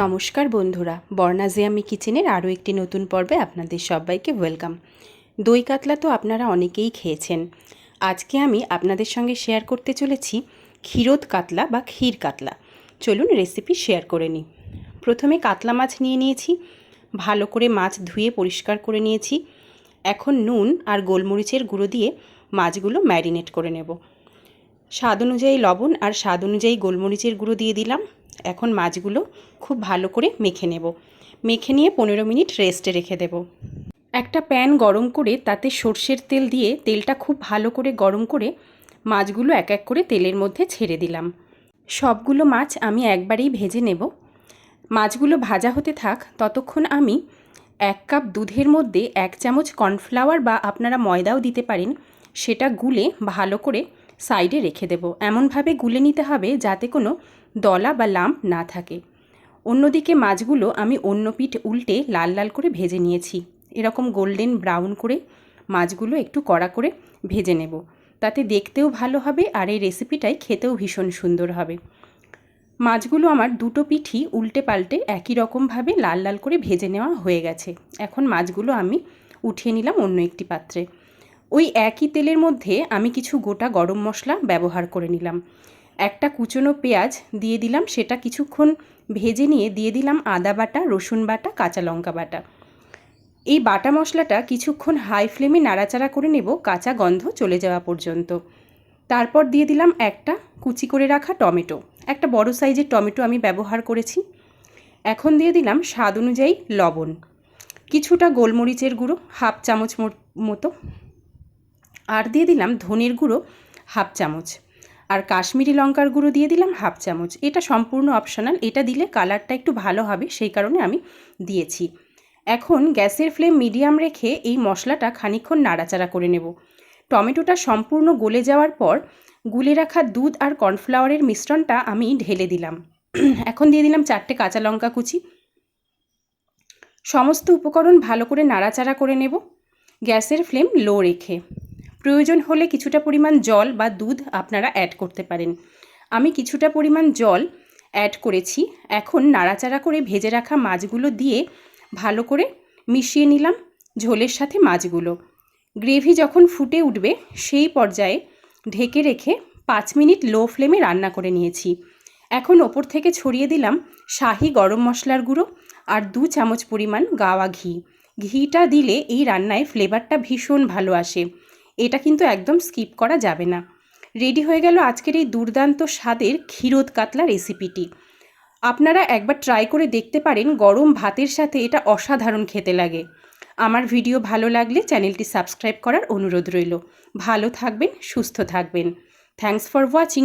নমস্কার বন্ধুরা বর্ণাজিয়ামি কিচেনের আরও একটি নতুন পর্বে আপনাদের সবাইকে ওয়েলকাম। দই কাতলা তো আপনারা অনেকেই খেয়েছেন। আজকে আমি আপনাদের সঙ্গে শেয়ার করতে চলেছি ক্ষীরোদ কাতলা বা ক্ষীর কাতলা। চলুন রেসিপি শেয়ার করে নিই। প্রথমে কাতলা মাছ নিয়ে নিয়েছি, ভালো করে মাছ ধুয়ে পরিষ্কার করে নিয়েছি। এখন নুন আর গোলমরিচের গুঁড়ো দিয়ে মাছগুলো ম্যারিনেট করে নেব। স্বাদ অনুযায়ী লবণ আর স্বাদ অনুযায়ী গোলমরিচের গুঁড়ো দিয়ে দিলাম। এখন মাছগুলো খুব ভালো করে মেখে নেব। মেখে নিয়ে পনেরো মিনিট রেস্টে রেখে দেব। একটা প্যান গরম করে তাতে সর্ষের তেল দিয়ে তেলটা খুব ভালো করে গরম করে মাছগুলো এক এক করে তেলের মধ্যে ছেড়ে দিলাম। সবগুলো মাছ আমি একবারেই ভেজে নেব। মাছগুলো ভাজা হতে থাক, ততক্ষণ আমি এক কাপ দুধের মধ্যে এক চামচ কর্নফ্লাওয়ার বা আপনারা ময়দাও দিতে পারেন, সেটা গুলে ভালো করে সাইডে রেখে দেব। এমনভাবে গুলে নিতে হবে যাতে কোনো দলা বা লাম্প না থাকে। অন্যদিকে মাছগুলো আমি অন্য পিঠ উল্টে লাল লাল করে ভেজে নিয়েছি। এরকম গোল্ডেন ব্রাউন করে মাছগুলো একটু কড়া করে ভেজে নেব। তাতে দেখতেও ভালো হবে আর এই রেসিপিটাই খেতেও ভীষণ সুন্দর হবে। মাছগুলো আমার দুটো পিঠি উল্টে পাল্টে একই রকমভাবে লাল লাল করে ভেজে নেওয়া হয়ে গেছে। এখন মাছগুলো আমি উঠিয়ে নিলাম অন্য একটি পাত্রে। ওই একই তেলের মধ্যে আমি কিছু গোটা গরম মশলা ব্যবহার করে নিলাম। একটা কুচনো পেঁয়াজ দিয়ে দিলাম, সেটা কিছুক্ষণ ভেজে নিয়ে দিয়ে দিলাম আদা বাটা, রসুন বাটা, কাঁচা লঙ্কা বাটা। এই বাটা মশলাটা কিছুক্ষণ হাই ফ্লেমে নাড়াচাড়া করে নেব, কাঁচা গন্ধ চলে যাওয়া পর্যন্ত। তারপর দিয়ে দিলাম একটা কুচি করে রাখা টমেটো। একটা বড় সাইজের টমেটো আমি ব্যবহার করেছি। এখন দিয়ে দিলাম স্বাদ অনুযায়ী লবণ। কিছুটা গোলমরিচের গুঁড়ো, হাফ চামচ মতো। আর দিয়ে দিলাম ধনের গুঁড়ো, হাফ চামচ। আর কাশ্মীরি লঙ্কার গুঁড়ো দিয়ে দিলাম হাফ চামচ। এটা সম্পূর্ণ অপশনাল এটা দিলে কালারটা একটু ভালো হবে, সেই কারণে আমি দিয়েছি। এখন গ্যাসের ফ্লেম মিডিয়াম রেখে এই মশলাটা খানিক্ষণ নাড়াচাড়া করে নেব। টমেটোটা সম্পূর্ণ গলে যাওয়ার পর গুলে রাখা দুধ আর কর্নফ্লাওয়ারের মিশ্রণটা আমি ঢেলে দিলাম। এখন দিয়ে দিলাম চারটে কাঁচা লঙ্কা কুচি। সমস্ত উপকরণ ভালো করে নাড়াচাড়া করে নেব। গ্যাসের ফ্লেম লো রেখে। প্রয়োজন হলে কিছুটা পরিমাণ জল বা দুধ আপনারা অ্যাড করতে পারেন। আমি কিছুটা পরিমাণ জল অ্যাড করেছি। এখন নাড়াচাড়া করে ভেজে রাখা মাছগুলো দিয়ে ভালো করে মিশিয়ে নিলাম ঝোলের সাথে মাছগুলো। গ্রেভি যখন ফুটে উঠবে, সেই পর্যায়ে ঢেকে রেখে পাঁচ মিনিট লো ফ্লেমে রান্না করে নিয়েছি। এখন ওপর থেকে ছড়িয়ে দিলাম শাহি গরম মশলার গুঁড়ো আর দু চামচ পরিমাণ গাওয়া ঘি। ঘিটা দিলে এই রান্নায় ফ্লেভারটা ভীষণ ভালো আসে। এটা কিন্তু একদম স্কিপ করা যাবে না। রেডি হয়ে গেল আজকের এই দুর্দান্ত স্বাদের ক্ষীরোদ কাতলা রেসিপিটি আপনারা একবার ট্রাই করে দেখতে পারেন গরম ভাতের সাথে এটা অসাধারণ খেতে লাগে। আমার ভিডিও ভালো লাগলে চ্যানেলটি সাবস্ক্রাইব করার অনুরোধ রইল। ভালো থাকবেন, সুস্থ থাকবেন। Thanks for watching